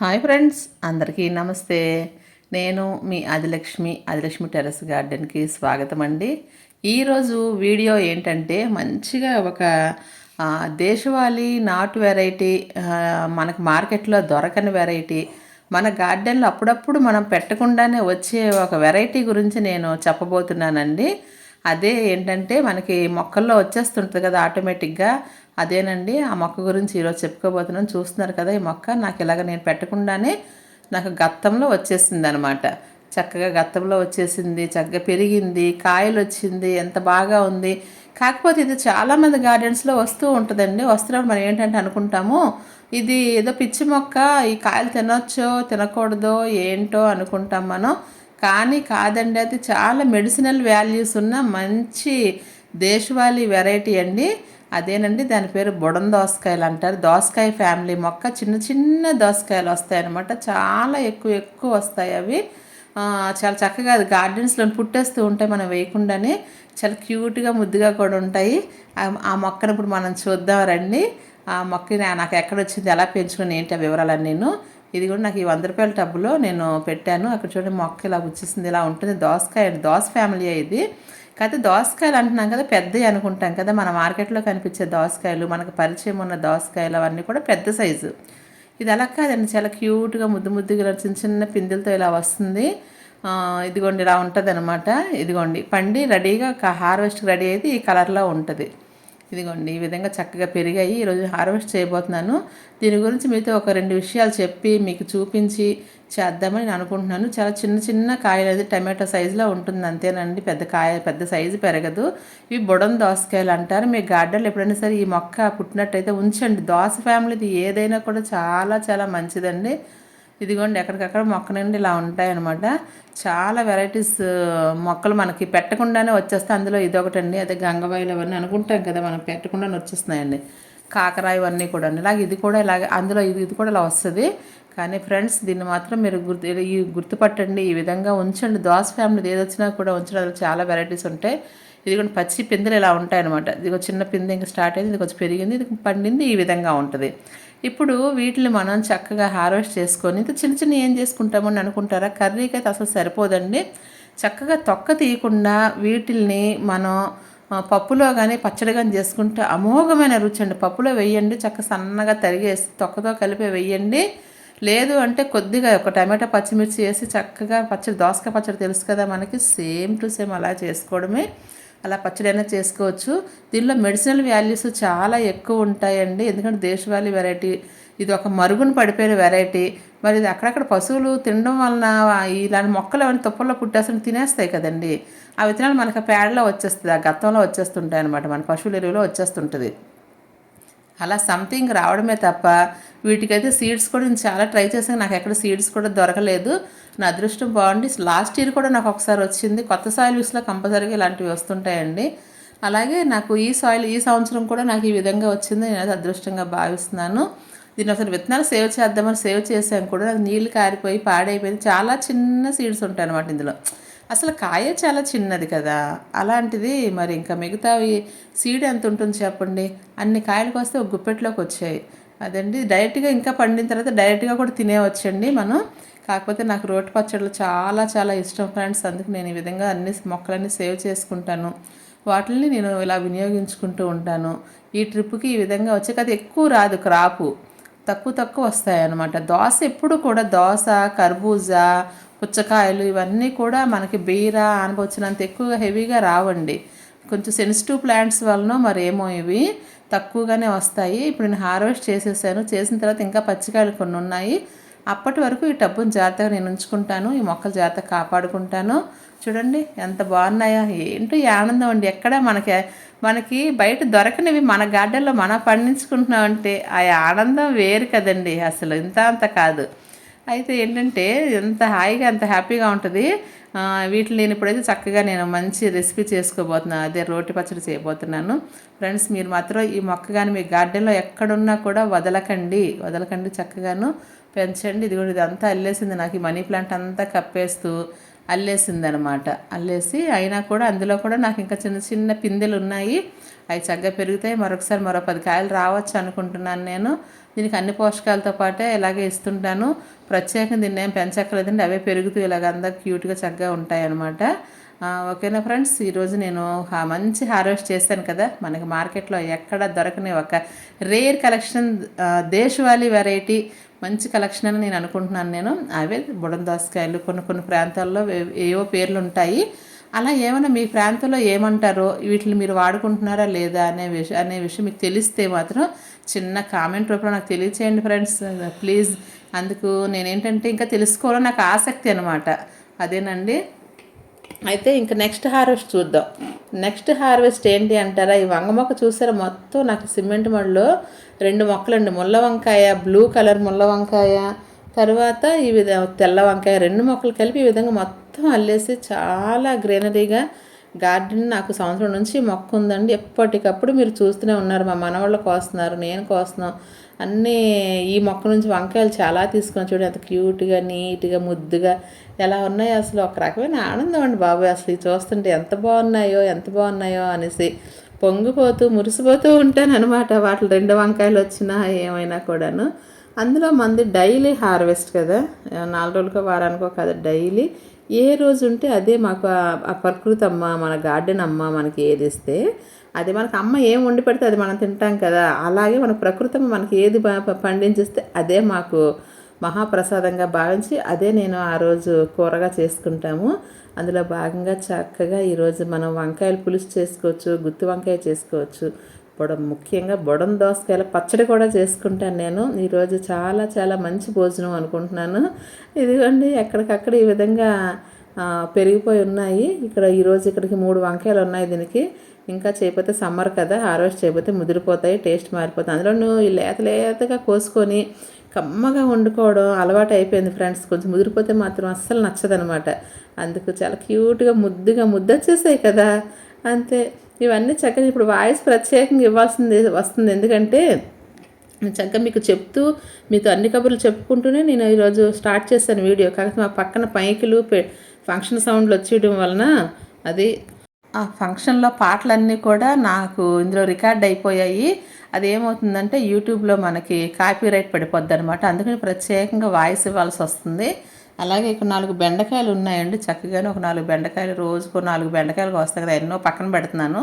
Hi friends అందరికీ నమస్తే. నేను మీ ఆదిలక్ష్మి ఆదిలక్ష్మి టెర్రస్ గార్డెన్కి స్వాగతం అండి ఈరోజు వీడియో ఏంటంటే మంచిగా ఒక దేశవాళీ నాటు వెరైటీ మనకు మార్కెట్లో దొరకని వెరైటీ మన గార్డెన్లో అప్పుడప్పుడు మనం పెట్టకుండానే వచ్చే ఒక వెరైటీ గురించి నేను చెప్పబోతున్నానండి. అదే ఏంటంటే మనకి మొక్కల్లో వచ్చేస్తుంటుంది కదా ఆటోమేటిక్గా అదేనండి ఆ మొక్క గురించి ఈరోజు చెప్పుకోబోతున్నాను చూస్తున్నారు కదా ఈ మొక్క నాకు ఇలాగ నేను పెట్టకుండానే నాకు గత్తంలో వచ్చేసింది అనమాట చక్కగా గత్తంలో వచ్చేసింది చక్కగా పెరిగింది కాయలు వచ్చింది ఎంత బాగా ఉంది. కాకపోతే ఇది చాలామంది గార్డెన్స్లో వస్తూ ఉంటుందండి. వస్తున్నప్పుడు మనం ఏంటంటే అనుకుంటాము ఇది ఏదో పిచ్చి మొక్క ఈ కాయలు తినొచ్చో తినకూడదో ఏంటో అనుకుంటాం మనం. కానీ కాదండి అది చాలా మెడిసినల్ వాల్యూస్ ఉన్న మంచి దేశవాళీ వెరైటీ అండి. అదేనండి దాని పేరు బుడం దోసకాయలు అంటారు. దోసకాయ ఫ్యామిలీ మొక్క చిన్న చిన్న దోసకాయలు వస్తాయి అన్నమాట చాలా ఎక్కువ ఎక్కువ వస్తాయి అవి. చాలా చక్కగా అది గార్డెన్స్లో పుట్టేస్తూ ఉంటాయి మనం వేయకుండానే. చాలా క్యూట్గా ముద్దుగా కూడా ఉంటాయి. ఆ- మొక్కను ఇప్పుడు మనం చూద్దాం రండి. ఆ మొక్కని నాకు ఎక్కడ వచ్చింది ఎలా పెంచుకుని ఏంటి ఆ వివరాలన్నీ నేను. ఇది కూడా నాకు ఈ వంద రూపాయల టబ్బులో నేను పెట్టాను. అక్కడ చూడండి మొక్క ఇలా వచ్చేసింది ఇలా ఉంటుంది. దోసకాయ దోస ఫ్యామిలీ ఇది. కాకపోతే దోసకాయలు అంటున్నాం కదా పెద్దవి అనుకుంటాం కదా మన మార్కెట్లో కనిపించే దోసకాయలు మనకు పరిచయం ఉన్న దోసకాయలు అవన్నీ కూడా పెద్ద సైజు. ఇది అలా కాదండి చాలా క్యూట్గా ముద్దు ముద్దుగా ఇలా చిన్న చిన్న పిందెలతో ఇలా వస్తుంది. ఇదిగోండి ఇలా ఉంటుంది అనమాట ఇదిగోండి పండి రెడీగా హార్వెస్ట్ రెడీ అయితే ఈ కలర్లో ఉంటుంది. ఇదిగోండి ఈ విధంగా చక్కగా పెరిగాయి. ఈరోజు హార్వెస్ట్ చేయబోతున్నాను. దీని గురించి మీతో ఒక రెండు విషయాలు చెప్పి మీకు చూపించి చేద్దామని నేను అనుకుంటున్నాను. చాలా చిన్న చిన్న కాయలు అది టమాటో సైజులో ఉంటుంది అంతేనండి. పెద్ద కాయ పెద్ద సైజు పెరగదు. ఇవి బుడం దోసకాయలు అంటారు. మీ గార్డెన్లో ఎప్పుడైనా సరే ఈ మొక్క పుట్టినట్టయితే ఉంచండి. దోస ఫ్యామిలీది ఏదైనా కూడా చాలా చాలా మంచిదండి. ఇదిగోండి ఎక్కడికక్కడ మొక్క నుండి ఇలా ఉంటాయన్నమాట. చాలా వెరైటీస్ మొక్కలు మనకి పెట్టకుండానే వచ్చేస్తాయి. అందులో ఇదొకటండి అదే గంగవాయిలు అవన్నీ అనుకుంటాం కదా మనం పెట్టకుండానే వచ్చేస్తున్నాయండి. కాకరాయి ఇవన్నీ కూడా ఇలాగ ఇది కూడా ఇలాగ అందులో ఇది ఇది కూడా ఇలా వస్తుంది. కానీ ఫ్రెండ్స్ దీన్ని మాత్రం మీరు గుర్తు ఈ గుర్తుపట్టండి. ఈ విధంగా ఉంచండి. దోస ఫ్యామిలీ ఏదొచ్చినా కూడా ఉంచడం. చాలా వెరైటీస్ ఉంటాయి. ఇది కూడా పచ్చి పిందెలు ఇలా ఉంటాయి అనమాట ఇది చిన్న పిందె ఇంకా స్టార్ట్ అయింది ఇది కొంచెం పెరిగింది ఇది పండింది ఈ విధంగా ఉంటుంది. ఇప్పుడు వీటిని మనం చక్కగా హార్వెస్ట్ చేసుకొని ఇంత చిన్న చిన్న ఏం చేసుకుంటామని అనుకుంటారా? కర్రీకి అయితే అసలు సరిపోదండి. చక్కగా తొక్క తీయకుండా వీటిల్ని మనం పప్పులో కానీ పచ్చడి కానీ చేసుకుంటే అమోఘమైన రుచి అండి. పప్పులో వేయండి చక్క సన్నగా తరిగేసి తొక్కతో కలిపి వేయండి. లేదు అంటే కొద్దిగా ఒక టమాటా పచ్చిమిర్చి వేసి చక్కగా పచ్చడి దోసకాయ పచ్చడి తెలుసు కదా మనకి సేమ్ టు సేమ్ అలా చేసుకోవడమే. అలా పచ్చడి అయినా చేసుకోవచ్చు. దీనిలో మెడిసినల్ వాల్యూస్ చాలా ఎక్కువ ఉంటాయండి. ఎందుకంటే దేశవాళీ వెరైటీ ఇది ఒక మరుగున పడిపోయిన వెరైటీ. మరి ఇది అక్కడక్కడ పశువులు తినడం వలన ఇలాంటి మొక్కలు అవన్నీ తుప్పల్లో పుట్టేసిన తినేస్తాయి కదండి. ఆ విత్తనాలు మనకు పేడలో వచ్చేస్తుంది ఆ గతంలో వచ్చేస్తుంటాయి అనమాట మన పశువుల ఎరువులో వచ్చేస్తుంటుంది. అలా సంథింగ్ రావడమే తప్ప వీటికైతే సీడ్స్ కూడా నేను చాలా ట్రై చేశాను. నాకు ఎక్కడ సీడ్స్ కూడా దొరకలేదు. నా అదృష్టం బాగుండి. లాస్ట్ ఇయర్ కూడా నాకు ఒకసారి వచ్చింది. కొత్త సాయిల్ యూస్లో కంపల్సరీగా ఇలాంటివి వస్తుంటాయండి. అలాగే నాకు ఈ సాయిల్ ఈ సంవత్సరం కూడా నాకు ఈ విధంగా వచ్చింది. నేను అది అదృష్టంగా భావిస్తున్నాను. దీన్ని అసలు విత్తనాలు సేవ్ చేద్దామని సేవ్ చేసాం కూడా. నాకు నీళ్ళు కారిపోయి పాడైపోయింది. చాలా చిన్న సీడ్స్ ఉంటాయి అన్నమాట ఇందులో. అసలు కాయ చాలా చిన్నది కదా. అలాంటిది మరి ఇంకా మిగతావి సీడ్ ఎంత ఉంటుంది చెప్పండి? అన్ని కాయలకు వస్తే ఒక గుప్పెట్లోకి వచ్చాయి. అదండి. డైరెక్ట్గా ఇంకా పండిన తర్వాత డైరెక్ట్గా కూడా తినేవచ్చండి మనం. కాకపోతే నాకు రోటి పచ్చళ్ళు చాలా చాలా ఇష్టం ఫ్రెండ్స్. అందుకు నేను ఈ విధంగా అన్ని మొక్కలన్నీ సేవ్ చేసుకుంటాను. వాటిని నేను ఇలా వినియోగించుకుంటూ ఉంటాను. ఈ ట్రిప్కి ఈ విధంగా వచ్చే కదా ఎక్కువ రాదు క్రాపు. తక్కువ తక్కువ వస్తాయి అన్నమాట దోస ఎప్పుడు కూడా దోశ కర్బూజా పుచ్చకాయలు ఇవన్నీ కూడా మనకి బీర ఆనపొచ్చినంత ఎక్కువగా హెవీగా రావండి. కొంచెం సెన్సిటివ్ ప్లాంట్స్ వలన మరేమో ఇవి తక్కువగానే వస్తాయి. ఇప్పుడు నేను హార్వెస్ట్ చేసేసాను. చేసిన తర్వాత ఇంకా పచ్చికాయలు కొన్ని ఉన్నాయి. అప్పటి వరకు ఈ టబ్బును జాగ్రత్తగా నేను ఉంచుకుంటాను ఈ మొక్కలు జాగ్రత్తగా కాపాడుకుంటాను. చూడండి ఎంత బాగున్నాయో. ఏంటో ఈ ఆనందం అండి. ఎక్కడ మనకి మనకి బయట దొరకనివి మన గార్డెన్లో మనం పండించుకుంటున్నామంటే ఆ ఆనందం వేరు కదండి. అసలు ఇంత అంత కాదు. అయితే ఏంటంటే ఎంత హాయిగా ఎంత హ్యాపీగా ఉంటుంది. వీటిని నేను ఇప్పుడైతే చక్కగా నేను మంచి రెసిపీ చేసుకోబోతున్నాను అదే రోటి పచ్చడి చేయబోతున్నాను. ఫ్రెండ్స్ మీరు మాత్రం ఈ మొక్క కానీ మీ గార్డెన్లో ఎక్కడున్నా కూడా వదలకండి. వదలకండి చక్కగాను. పెంచండి. ఇది కూడా ఇదంతా అల్లేసింది నాకు ఈ మనీ ప్లాంట్ అంతా కప్పేస్తూ అల్లేసిందనమాట. అల్లేసి అయినా కూడా అందులో కూడా నాకు ఇంకా చిన్న చిన్న పిందెలు ఉన్నాయి. అవి చక్కగా పెరుగుతాయి. మరొకసారి మరో పది కాయలు రావచ్చు అనుకుంటున్నాను నేను. దీనికి అన్ని పోషకాలతో పాటే ఇలాగే ఇస్తుంటాను. ప్రత్యేకంగా దీన్ని ఏం పెంచక్కర్లేదండి. అవే పెరుగుతూ ఇలాగ అందరు క్యూట్గా చక్కగా ఉంటాయి అనమాట ఓకేనా ఫ్రెండ్స్? ఈరోజు నేను మంచి హార్వెస్ట్ చేశాను కదా. మనకి మార్కెట్లో ఎక్కడ దొరకని ఒక రేర్ కలెక్షన్ దేశవాళీ వెరైటీ మంచి కలెక్షన్ అని నేను అనుకుంటున్నాను నేను. అవే బుడందోసకాయలు కొన్ని కొన్ని ప్రాంతాల్లో ఏవో పేర్లు ఉంటాయి. అలా ఏమైనా మీ ప్రాంతంలో ఏమంటారో వీటిని మీరు వాడుకుంటున్నారా లేదా అనే విషయం అనే విషయం మీకు తెలిస్తే మాత్రం చిన్న కామెంట్ రూపంలో నాకు తెలియచేయండి ఫ్రెండ్స్. ప్లీజ్ అందుకు నేనేంటంటే ఇంకా తెలుసుకోవాలని నాకు ఆసక్తి అనమాట అదేనండి? అయితే ఇంకా నెక్స్ట్ హార్వెస్ట్ చూద్దాం. నెక్స్ట్ హార్వెస్ట్ ఏంటి అంటారా? ఈ వంగ మొక్క చూసారా? మొత్తం నాకు సిమెంట్ మడిలో రెండు మొక్కలండి. ముళ్ళ వంకాయ బ్లూ కలర్ ముళ్ళ వంకాయ తర్వాత ఈ విధ తెల్ల వంకాయ రెండు మొక్కలు కలిపి ఈ విధంగా మొత్తం అల్లేసి చాలా గ్రీనరీగా గార్డెన్ నాకు సంవత్సరం నుంచి మొక్క ఉందండి. ఎప్పటికప్పుడు మీరు చూస్తూనే ఉన్నారు. మా మనవాళ్ళు కోస్తున్నారు నేను కోస్తున్నాం. అన్నీ ఈ మొక్క నుంచి వంకాయలు చాలా తీసుకొని చూడండి అంత క్యూట్గా నీట్గా ముద్దుగా ఎలా ఉన్నాయో అసలు. ఒక రకమైన ఆనందం అండి బాబు. అసలు ఇది చూస్తుంటే ఎంత బాగున్నాయో ఎంత బాగున్నాయో అనేసి పొంగిపోతూ మురిసిపోతూ ఉంటాను అనమాట వాటిలో రెండు వంకాయలు వచ్చినా ఏమైనా కూడాను. అందులో మంది డైలీ హార్వెస్ట్ కదా. నాలుగు రోజులకో వారానికో కదా డైలీ. ఏ రోజు ఉంటే అదే మాకు ఆ ప్రకృతి అమ్మ మన గార్డెన్ అమ్మ మనకి ఏది ఇస్తే అది మనకు అమ్మ ఏం వండి పెడితే అది మనం తింటాం కదా. అలాగే మన ప్రకృతి మనకి ఏది పండించిస్తే అదే మాకు మహాప్రసాదంగా భావించి అదే నేను ఆ రోజు కూరగా చేసుకుంటాము. అందులో భాగంగా చక్కగా ఈరోజు మనం వంకాయలు పులుసు చేసుకోవచ్చు గుత్తి వంకాయ చేసుకోవచ్చు బొడ ముఖ్యంగా బొడం దోసకాయల పచ్చడి కూడా చేసుకుంటాను నేను. ఈరోజు చాలా చాలా మంచి భోజనం అనుకుంటున్నాను. ఇదిగోండి ఎక్కడికక్కడ ఈ విధంగా పెరిగిపోయి ఉన్నాయి. ఇక్కడ ఈరోజు ఇక్కడికి మూడు వంకాయలు ఉన్నాయి దీనికి. ఇంకా చేయకపోతే సమ్మర్ కదా హార్వెస్ట్ చేయకపోతే ముదిరిపోతాయి టేస్ట్ మారిపోతాయి. అందులో ఈ లేత లేతగా కోసుకొని కమ్మగా వండుకోవడం అలవాటు అయిపోయింది ఫ్రెండ్స్. కొంచెం ముదిరిపోతే మాత్రం అస్సలు నచ్చదనమాట. అందుకు చాలా క్యూట్గా ముద్దుగా ముద్దొచ్చేసాయి కదా. అంతే. ఇవన్నీ చక్కగా ఇప్పుడు వాయిస్ ప్రత్యేకంగా ఇవ్వాల్సింది వస్తుంది. ఎందుకంటే చక్కగా మీకు చెప్తూ మీతో అన్ని కబుర్లు చెప్పుకుంటూనే నేను ఈరోజు స్టార్ట్ చేశాను వీడియో. కాకపోతే మా పక్కన పైకిలు ఫంక్షన్ సౌండ్లు వచ్చేయడం వలన అది ఆ ఫంక్షన్లో పాటలన్నీ కూడా నాకు ఇందులో రికార్డ్ అయిపోయాయి. అది ఏమవుతుందంటే యూట్యూబ్లో మనకి కాపీ రైట్ పడిపోద్ది అనమాట అందుకని ప్రత్యేకంగా వాయిస్ ఇవ్వాల్సి వస్తుంది. అలాగే ఇక్కడ నాలుగు బెండకాయలు ఉన్నాయండి. చక్కగానే ఒక నాలుగు బెండకాయలు రోజుకు నాలుగు బెండకాయలు వస్తాయి కదా. ఎన్నో పక్కన పెడుతున్నాను.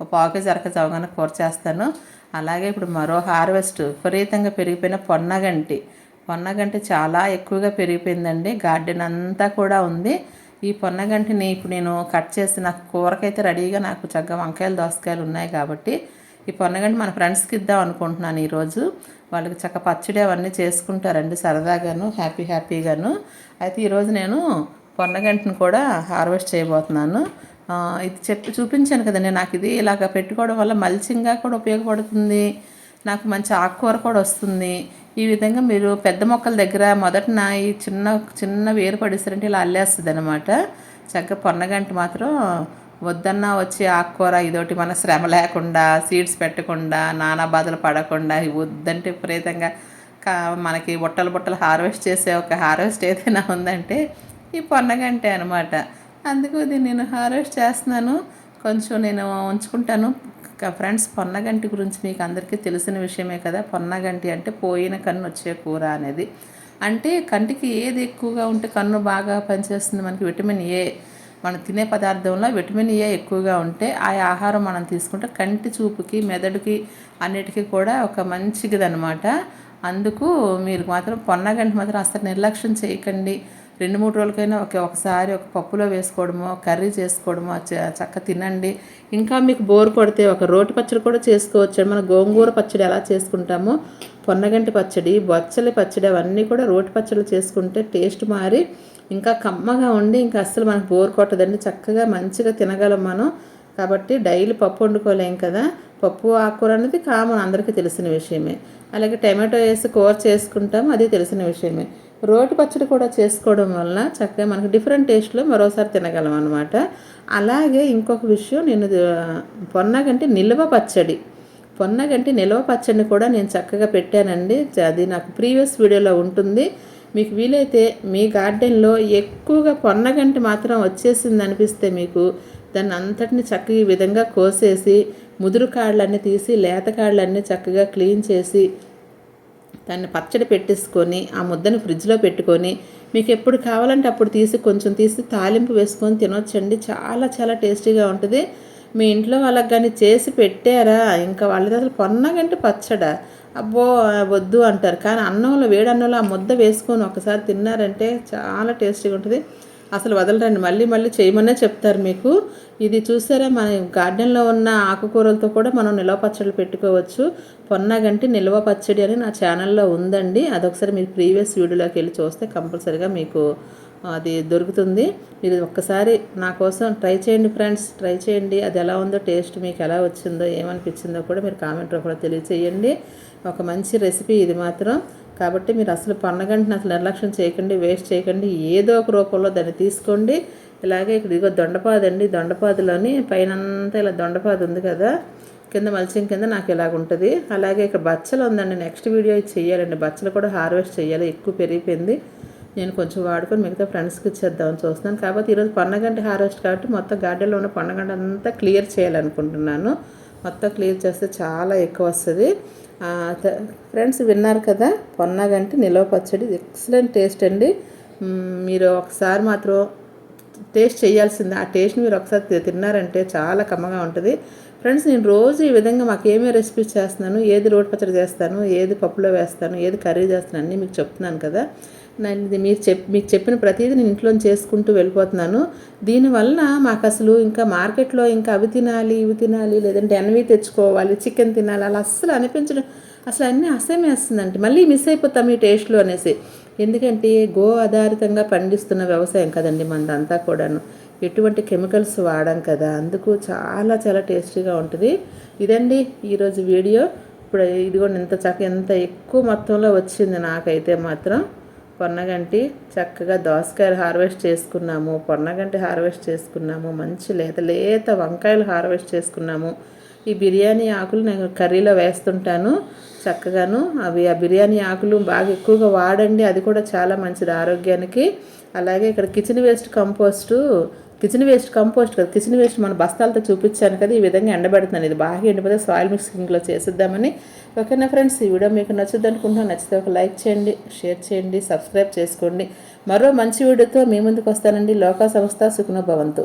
ఒక పాకి కేజీ అరక చవగానే కూర చేస్తాను. అలాగే ఇప్పుడు మరో హార్వెస్ట్ విపరీతంగా పెరిగిపోయిన పొన్నగంటి. పొన్నగంటి చాలా ఎక్కువగా పెరిగిపోయిందండి. గార్డెన్ అంతా కూడా ఉంది. ఈ పొన్నగంటిని ఇప్పుడు నేను కట్ చేసి నాకు కూరకైతే రెడీగా నాకు చక్కగా వంకాయలు దోసకాయలు ఉన్నాయి కాబట్టి ఈ పొన్నగంటి మన ఫ్రెండ్స్కి ఇద్దాం అనుకుంటున్నాను ఈరోజు. వాళ్ళకి చక్క పచ్చడి అవన్నీ చేసుకుంటారండి సరదాగాను హ్యాపీ హ్యాపీగాను అయితే ఈరోజు నేను పొన్నగంటిని కూడా హార్వెస్ట్ చేయబోతున్నాను. ఇది చెప్పి చూపించాను కదండి నాకు ఇది ఇలాగ పెట్టుకోవడం వల్ల మల్చింగ్గా కూడా ఉపయోగపడుతుంది. నాకు మంచి ఆకుకూర కూడా వస్తుంది. ఈ విధంగా మీరు పెద్ద మొక్కల దగ్గర మొదటన ఈ చిన్న చిన్న వేరు పడిస్తారంటే ఇలా అల్లేస్తుంది అనమాట చక్కగా పొన్నగంట మాత్రం వద్దన్నా వచ్చి ఆకుకూర ఇదోటి మన శ్రమ లేకుండా సీడ్స్ పెట్టకుండా నానా బాధలు పడకుండా వద్దంటే విపరీతంగా కా మనకి బుట్టలు బుట్టలు హార్వెస్ట్ చేసే ఒక హార్వెస్ట్ ఏదైనా ఉందంటే ఈ పొన్నగంటే అనమాట అందుకు ఇది నేను హార్వెస్ట్ చేస్తున్నాను. కొంచెం నేను ఉంచుకుంటాను. ఫ్రెండ్స్ పొన్నగంటి గురించి మీకు అందరికీ తెలిసిన విషయమే కదా. పొన్నగంటి అంటే పోయిన కన్ను వచ్చే కూర అనేది. అంటే కంటికి ఏది ఎక్కువగా ఉంటే కన్ను బాగా పనిచేస్తుంది. మనకి విటమిన్ ఏ మనం తినే పదార్థంలో విటమిన్ ఏ ఎక్కువగా ఉంటే ఆ ఆహారం మనం తీసుకుంటే కంటి చూపుకి మెదడుకి అన్నిటికీ కూడా ఒక మంచిదిదనమాట అందుకు మీరు మాత్రం పొన్నగంటి మాత్రం అసలు నిర్లక్ష్యం చేయకండి. రెండు మూడు రోజులకైనా ఒక ఒకసారి ఒక పప్పులో వేసుకోవడమో కర్రీ చేసుకోవడమో చక్క తినండి. ఇంకా మీకు బోర్ కొడితే ఒక రోటి పచ్చడి కూడా చేసుకోవచ్చు. మన గోంగూర పచ్చడి ఎలా చేసుకుంటామో పొన్నగంటి పచ్చడి బొచ్చలి పచ్చడి అవన్నీ కూడా రోటి పచ్చడి చేసుకుంటే టేస్ట్ మారి ఇంకా కమ్మగా ఉండి ఇంకా అస్సలు మనకు బోర్ కొట్టదండి. చక్కగా మంచిగా తినగలం మనం. కాబట్టి డైలీ పప్పు వండుకోలేం కదా. పప్పు ఆకుకూర అనేది కామన్ అందరికీ తెలిసిన విషయమే. అలాగే టమాటో వేసి కూర చేసుకుంటాం అది తెలిసిన విషయమే. రోటి పచ్చడి కూడా చేసుకోవడం వల్ల చక్కగా మనకు డిఫరెంట్ టేస్ట్లో మరోసారి తినగలం అనమాట అలాగే ఇంకొక విషయం నేను పొన్నగంటే నిల్వ పచ్చడి. పొన్నగంటే నిల్వ పచ్చడిని కూడా నేను చక్కగా పెట్టానండి. అది నాకు ప్రీవియస్ వీడియోలో ఉంటుంది. మీకు వీలైతే మీ గార్డెన్లో ఎక్కువగా పొన్నగంటి మాత్రం వచ్చేసింది అనిపిస్తే మీకు దాన్ని అంతటిని చక్కగా ఈ విధంగా కోసేసి ముదురు కాళ్ళన్నీ తీసి లేత కాళ్ళన్నీ చక్కగా క్లీన్ చేసి దాన్ని పచ్చడి పెట్టేసుకొని ఆ ముద్దని ఫ్రిడ్జ్లో పెట్టుకొని మీకు ఎప్పుడు కావాలంటే అప్పుడు తీసి కొంచెం తీసి తాలింపు వేసుకొని తినొచ్చండి. చాలా చాలా టేస్టీగా ఉంటుంది. మీ ఇంట్లో వాళ్ళకి కానీ చేసి పెట్టారా? ఇంకా వాళ్ళది అసలు పొన్నగంటే పచ్చడా? అబ్బో వద్దు అంటారు. కానీ అన్నంలో వేడి అన్నంలో ఆ ముద్ద వేసుకొని ఒకసారి తిన్నారంటే చాలా టేస్టీగా ఉంటుంది. అసలు వదలరండి. మళ్ళీ మళ్ళీ చేయమనే చెప్తారు మీకు. ఇది చూసారా? మన గార్డెన్లో ఉన్న ఆకుకూరలతో కూడా మనం నిల్వ పచ్చళ్ళు పెట్టుకోవచ్చు. పొన్నగంటి నిల్వ పచ్చడి అని నా ఛానల్లో ఉందండి. అదొకసారి మీరు ప్రీవియస్ వీడియోలోకి వెళ్ళి చూస్తే కంపల్సరీగా మీకు అది దొరుకుతుంది. మీరు ఒక్కసారి నా కోసం ట్రై చేయండి ఫ్రెండ్స్. ట్రై చేయండి. అది ఎలా ఉందో టేస్ట్ మీకు ఎలా వచ్చిందో ఏమనిపించిందో కూడా మీరు కామెంట్ రూపంలో తెలియచేయండి. ఒక మంచి రెసిపీ ఇది మాత్రం. కాబట్టి మీరు అసలు పండగంటిని అసలు నిర్లక్ష్యం చేయకండి వేస్ట్ చేయకండి. ఏదో ఒక రూపంలో దాన్ని తీసుకోండి. ఇలాగే ఇక్కడ ఇదిగో దొండపాదు అండి. దొండపాదులోని పైన అంతా ఇలా దొండపాది ఉంది కదా. కింద మల్చింగ్ కింద నాకు ఇలాగ ఉంటుంది. అలాగే ఇక్కడ బచ్చలు ఉందండి. నెక్స్ట్ వీడియో చేయాలండి బచ్చలు కూడా హార్వెస్ట్ చేయాలి ఎక్కువ పెరిగిపోయింది. నేను కొంచెం వాడుకొని మిగతా ఫ్రెండ్స్కి ఇచ్చేద్దామని చూస్తున్నాను. కాబట్టి ఈరోజు పొన్నగంటి హార్వెస్ట్ కాబట్టి మొత్తం గార్డెన్లో ఉన్న పండగంట అంతా క్లియర్ చేయాలనుకుంటున్నాను. మొత్తం క్లియర్ చేస్తే చాలా ఎక్కువ వస్తుంది. ఫ్రెండ్స్ విన్నారు కదా పొన్నగంటి నిలవ పచ్చడి ఎక్సలెంట్ టేస్ట్ అండి. మీరు ఒకసారి మాత్రం టేస్ట్ చేయాల్సింది ఆ టేస్ట్ మీరు ఒకసారి తిన్నారంటే చాలా కమ్మగా ఉంటుంది. ఫ్రెండ్స్ నేను రోజు ఈ విధంగా మాకు ఏమేమి రెసిపీస్ చేస్తున్నాను ఏది రోడ్ పచ్చడి చేస్తాను ఏది పప్పులో వేస్తాను ఏది కర్రీ చేస్తాను అన్నీ మీకు చెప్తున్నాను కదా. నేను మీరు చెప్ మీకు చెప్పిన ప్రతిదీ నేను ఇంట్లో చేసుకుంటూ వెళ్ళిపోతున్నాను. దీనివల్ల మాకు అసలు ఇంకా మార్కెట్లో ఇంకా అవి తినాలి ఇవి తినాలి లేదంటే ఎన్వి తెచ్చుకోవాలి చికెన్ తినాలి అలా అస్సలు అనిపించడం అసలు అన్నీ అసహ్యమేస్తుందండి మళ్ళీ మిస్ అయిపోతాం ఈ టేస్ట్లో అనేసి. ఎందుకంటే గో ఆధారితంగా పండిస్తున్న వ్యవసాయం కదండి మనదంతా కూడాను. ఎటువంటి కెమికల్స్ వాడాం కదా అందుకు చాలా చాలా టేస్టీగా ఉంటుంది. ఇదండి ఈరోజు వీడియో. ఇప్పుడు ఇది కూడా ఎంత చక్క ఎంత ఎక్కువ మొత్తంలో వచ్చింది నాకైతే మాత్రం. పొన్నగంటి చక్కగా దోసకాయలు హార్వెస్ట్ చేసుకున్నాము పొన్నగంటి హార్వెస్ట్ చేసుకున్నాము మంచి లేత లేత వంకాయలు హార్వెస్ట్ చేసుకున్నాము. ఈ బిర్యానీ ఆకులు నేను కర్రీలో వేస్తుంటాను చక్కగాను. అవి ఆ బిర్యానీ ఆకులు బాగా ఎక్కువగా వాడండి అది కూడా చాలా మంచిది ఆరోగ్యానికి. అలాగే ఇక్కడ kitchen waste compost kitchen waste compost కదా కిచెన్ వేస్ట్ మన బస్తాలతో చూపించాను కదా ఈ విధంగా ఎండబెడుతున్నాను. ఇది బాగా ఎండిపోతే సాయిల్ మిక్సింగ్లో చేసిద్దామని ఓకేనా ఫ్రెండ్స్? ఈ వీడియో మీకు నచ్చుద్ది అనుకుంటున్నాను. నచ్చితే ఒక లైక్ చేయండి షేర్ చేయండి సబ్స్క్రైబ్ చేసుకోండి. మరో మంచి వీడియోతో మీ ముందుకు వస్తానండి. లోకా సంస్థ సుఖనభవంతు